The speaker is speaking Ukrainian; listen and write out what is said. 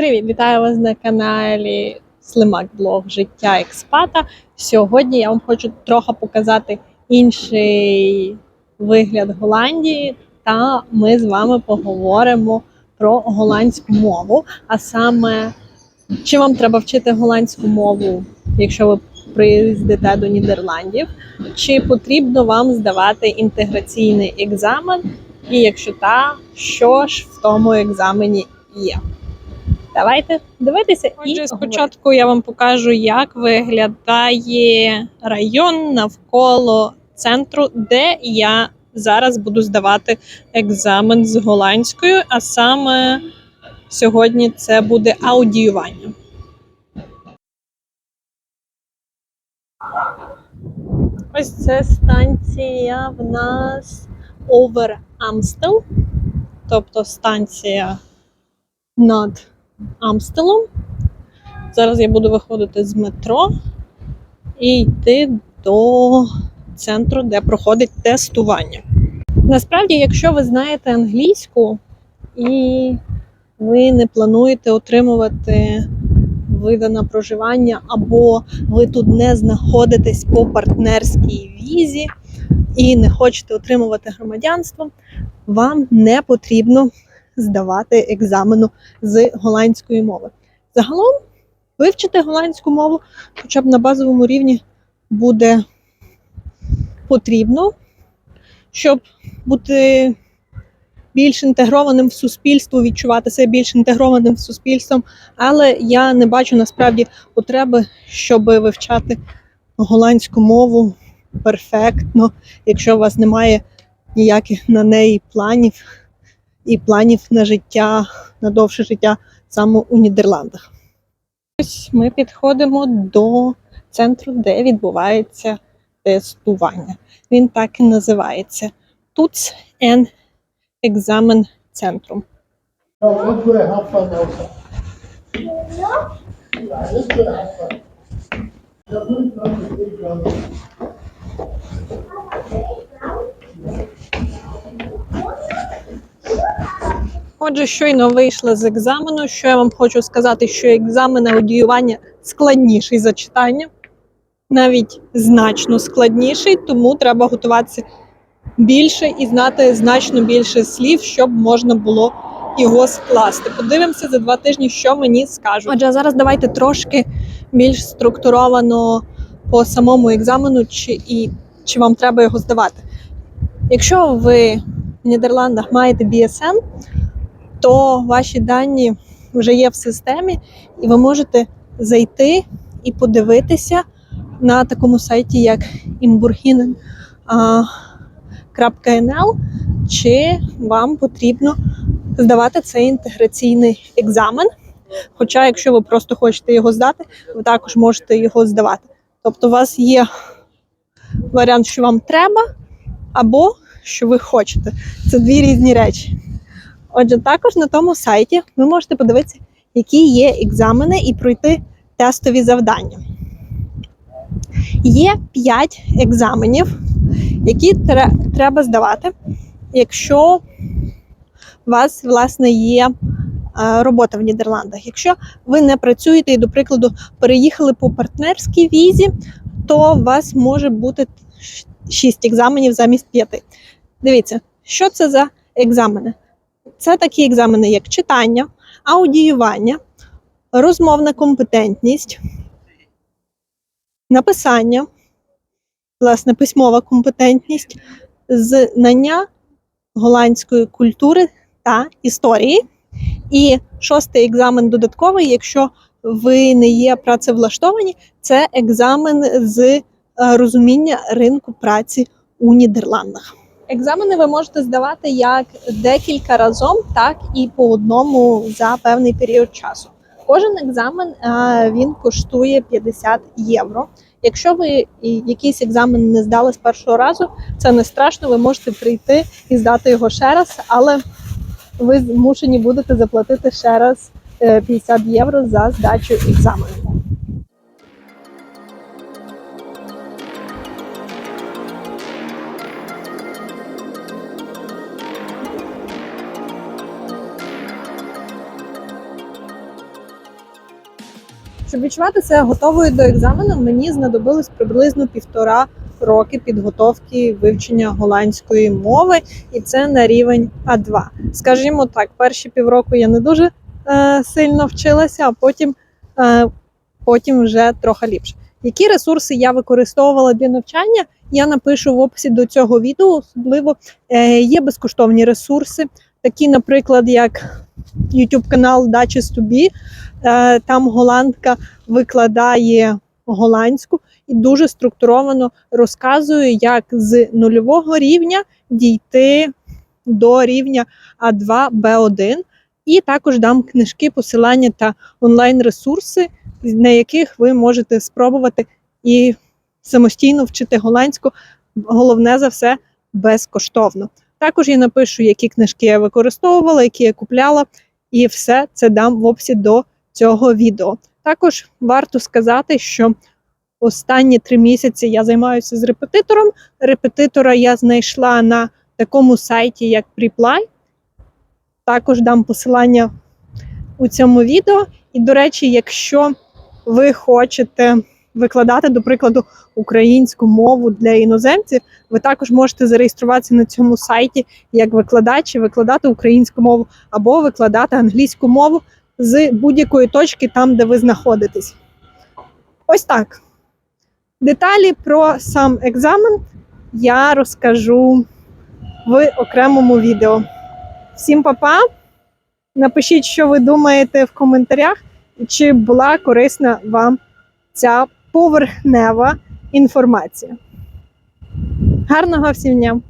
Привіт, вітаю вас на каналі Слимак Блог Життя Експата. Сьогодні я вам хочу трохи показати інший вигляд Голландії, та ми з вами поговоримо про голландську мову. А саме, чи вам треба вчити голландську мову, якщо ви приїздите до Нідерландів, чи потрібно вам здавати інтеграційний екзамен? І якщо так, що ж в тому екзамені є? Давайте дивитися. Отже, спочатку я вам покажу, як виглядає район навколо центру, де я зараз буду здавати екзамен з голландською, а саме сьогодні це буде аудіювання. Ось це станція в нас Over Amstel, тобто станція над Амстелом. Зараз я буду виходити з метро і йти до центру, де проходить тестування. Насправді, якщо ви знаєте англійську і ви не плануєте отримувати види на проживання, або ви тут не знаходитесь по партнерській візі і не хочете отримувати громадянство, вам не потрібно здавати екзамену з голландської мови. Загалом вивчити голландську мову, хоча б на базовому рівні, буде потрібно, щоб бути більш інтегрованим в суспільство, відчувати себе більш інтегрованим в суспільством. Але я не бачу насправді потреби, щоб вивчати голландську мову перфектно, якщо у вас немає ніяких на неї планів і планів на життя, на довше життя саме у Нідерландах. Ось ми підходимо до центру, де відбувається тестування. Він так і називається Туц en екзамен центром. Отже, щойно вийшла з екзамену. Що я вам хочу сказати, що екзамен аудіювання складніший за читання, навіть значно складніший, тому треба готуватися більше і знати значно більше слів, щоб можна було його скласти. Подивимося за два тижні, що мені скажуть. Отже, зараз давайте трошки більш структуровано по самому екзамену, чи і чи вам треба його здавати. Якщо ви в Нідерландах маєте BSN, то ваші дані вже є в системі, і ви можете зайти і подивитися на такому сайті, як imburginen.nl, чи вам потрібно здавати цей інтеграційний екзамен. Хоча, якщо ви просто хочете його здати, ви також можете його здавати. Тобто, у вас є варіант, що вам треба, або що ви хочете. Це дві різні речі. Отже, також на тому сайті ви можете подивитися, які є екзамени, і пройти тестові завдання. Є 5 екзаменів, які треба здавати, якщо у вас, власне, є е, робота в Нідерландах. Якщо ви не працюєте і, до прикладу, переїхали по партнерській візі, то у вас може бути 6 екзаменів замість 5. Дивіться, що це за екзамени? Це такі екзамени, як читання, аудіювання, розмовна компетентність, написання, власне, письмова компетентність, знання голландської культури та історії. І шостий екзамен додатковий, якщо ви не є працевлаштовані, це екзамен з е, розуміння ринку праці у Нідерландах. Екзамени ви можете здавати як декілька разом, так і по одному за певний період часу. Кожен екзамен е, він коштує 50 євро. Якщо ви якийсь екзамен не здали з першого разу, це не страшно. Ви можете прийти і здати його ще раз, але ви змушені будете заплатити ще раз е, 50 євро за здачу екзамену. Щоб відчувати себе готовою до екзамену, мені знадобилось приблизно півтора роки підготовки вивчення голландської мови, і це на рівень А2. Скажімо так, перші півроку я не дуже е, сильно вчилася, а потім, е, потім вже трохи ліпше. Які ресурси я використовувала для навчання? Я напишу в описі до цього відео. Особливо е, є безкоштовні ресурси, такі, наприклад, як YouTube канал Be. Е, там голландка викладає голландську і дуже структуровано розказує, як з нульового рівня дійти до рівня А2, Б1. І також дам книжки, посилання та онлайн-ресурси, на яких ви можете спробувати і самостійно вчити голландську. Головне за все безкоштовно. Також я напишу, які книжки я використовувала, які я купляла, і все це дам в описі до цього відео. Також варто сказати, що останні три місяці я займаюся з репетитором. Репетитора я знайшла на такому сайті, як Preply. Також дам посилання у цьому відео. І, до речі, якщо ви хочете викладати, до прикладу, українську мову для іноземців, ви також можете зареєструватися на цьому сайті як викладач викладати українську мову або викладати англійську мову з будь-якої точки там, де ви знаходитесь. Ось так. Деталі про сам екзамен я розкажу в окремому відео. Всім па-па! Напишіть, що ви думаєте в коментарях, чи була корисна вам ця поверхнева інформація. Гарного всім дня!